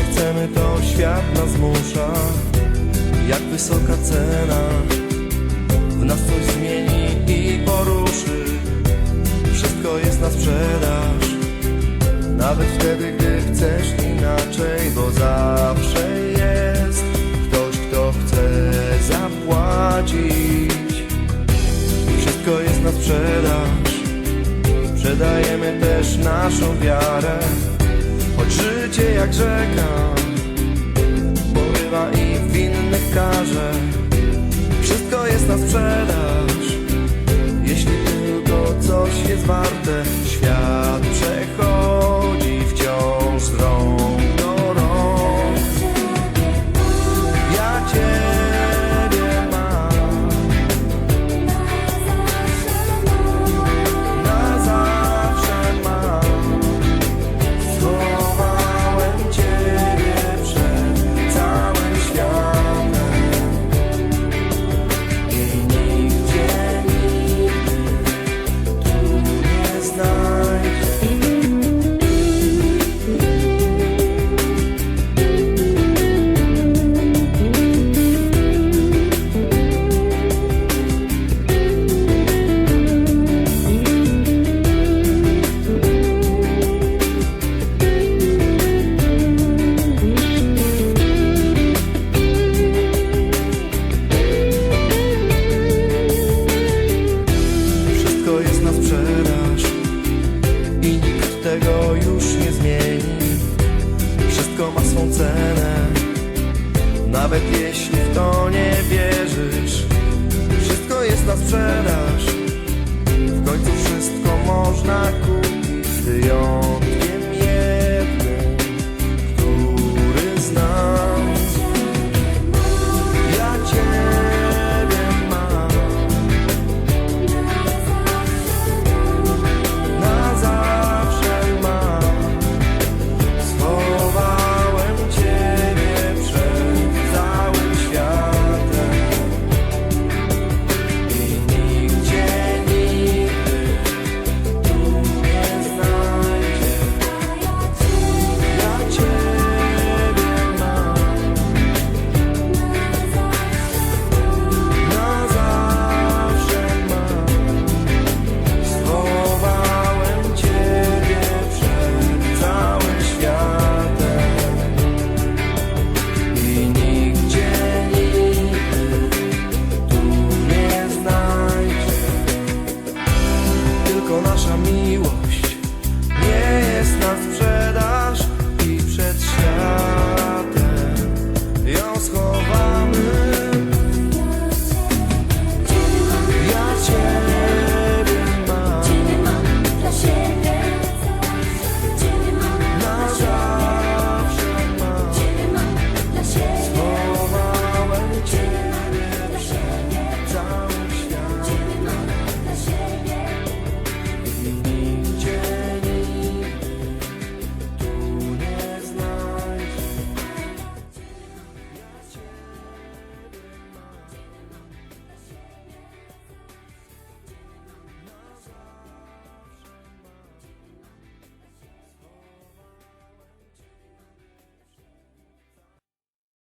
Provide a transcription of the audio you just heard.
nie chcemy, to świat nas zmusza. Jak wysoka cena W nas coś zmieni i poruszy. Wszystko jest na sprzedaż. Nawet wtedy, gdy chcesz inaczej Bo zawsze jest ktoś, kto chce zapłacić. Wszystko jest na sprzedaż. Sprzedajemy też naszą wiarę choć życie jak rzeka porywa i winnych karze. Wszystko jest na sprzedaż, jeśli tylko coś jest warte. Tego już nie zmieni. Wszystko ma swą cenę, nawet jeśli w to nie wierzysz. Wszystko jest na sprzedaż, w końcu wszystko można kupić, wyjątek zawsze